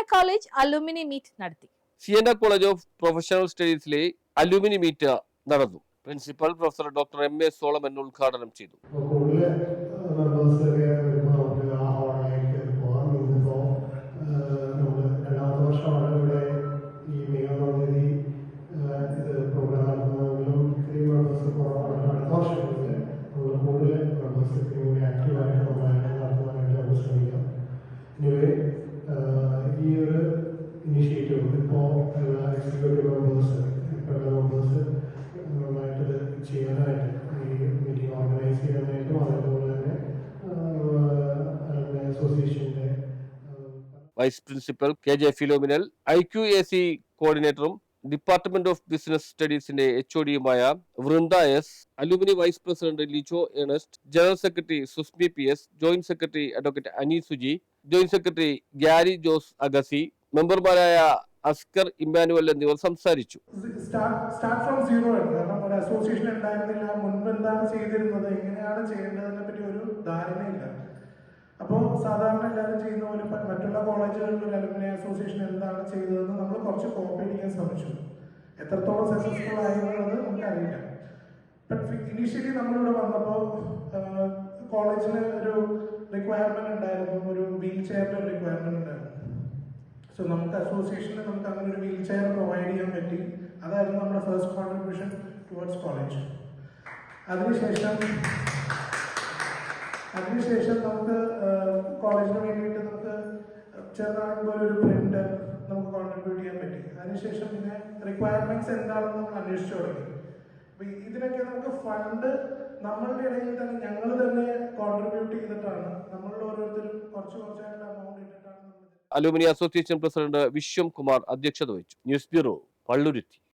College alumni meet നടത്തി. Sienna college of professional സ്റ്റഡീസിലെ alumni meet നടന്നു. Principal professor doctor M A Solomon ഉദ്ഘാടനം ചെയ്തു. വൈസ് പ്രിൻസിപ്പൽ കെ ജെ ഫിലോമിനൽ I Q A C കോർഡിനേറ്ററും department of business സ്റ്റഡീസിന്റെ H ഒഡിയുമായ Vrinda S alumni vice president Lijo Ernest general secretary Susmi P S joint secretary advocate Ani Suji joint secretary Gary Jose Agassi മെമ്പർമാരായ Askar Emmanuel എന്നിവർ സംസാരിച്ചു. Start from zero കാരണം ഒരു association ഉണ്ടായിരുന്നില്ല മുൻപ് എന്താണ് ചെയ്തിരുന്നത് എങ്ങനെയാണ് ചെയ്യേണ്ടതിനെ പറ്റി ഒരു ധാരണയില്ല. അപ്പോൾ സാധാരണ എല്ലാവരും ചെയ്യുന്ന പോലെ മറ്റുള്ള കോളേജുകളിൽ അലുമിനി അസോസിയേഷൻ എന്താണ് ചെയ്തതെന്ന് നമ്മൾ കുറച്ച് കോപ്പി അടിക്കാൻ ശ്രമിച്ചു. എത്രത്തോളം സക്സസ്ഫുൾ ആയിരുന്നത് നമുക്കറിയില്ല. ഇനീഷ്യലി നമ്മളിവിടെ വന്നപ്പോൾ കോളേജിന് ഒരു റിക്വയർമെന്റ് ഉണ്ടായിരുന്നു. ഒരു വീൽ ചെയറിന്റെ ഒരു റിക്വയർമെന്റ് ഉണ്ടായിരുന്നു. സോ നമുക്ക് അസോസിയേഷനിൽ നമുക്ക് അങ്ങനെ ഒരു വീൽ ചെയർ പ്രൊവൈഡ് ചെയ്യാൻ പറ്റി. അതായിരുന്നു നമ്മുടെ ഫസ്റ്റ് കോൺട്രിബ്യൂഷൻ ടുവേർഡ്സ് കോളേജ് അതിനുശേഷം അതിനുശേഷം നമുക്ക് കോളേജിന് വേണ്ടിയിട്ട് നമുക്ക് ചെറുതാണെങ്കിൽ പോലെ ഒരു പ്രിന്റ് നമുക്ക് കോൺട്രിബ്യൂട്ട് ചെയ്യാൻ പറ്റി. അതിനുശേഷം പിന്നെ റിക്വയർമെന്റ്സ് എന്താണെന്ന് നമ്മൾ അന്വേഷിച്ചു തുടങ്ങി. അപ്പൊ ഇതിനൊക്കെ നമുക്ക് ഫണ്ട് നമ്മളുടെ ഇടയിൽ തന്നെ ഞങ്ങൾ തന്നെ കോൺട്രിബ്യൂട്ട് ചെയ്തിട്ടാണ്. നമ്മളുടെ ഓരോരുത്തരും കുറച്ച് കുറച്ചായിട്ട് അമൗണ്ട് ഇട്ടിട്ടാണ് alumni association president Vishwam Kumar അധ്യക്ഷത വഹിച്ചു. News bureau Palluruthy.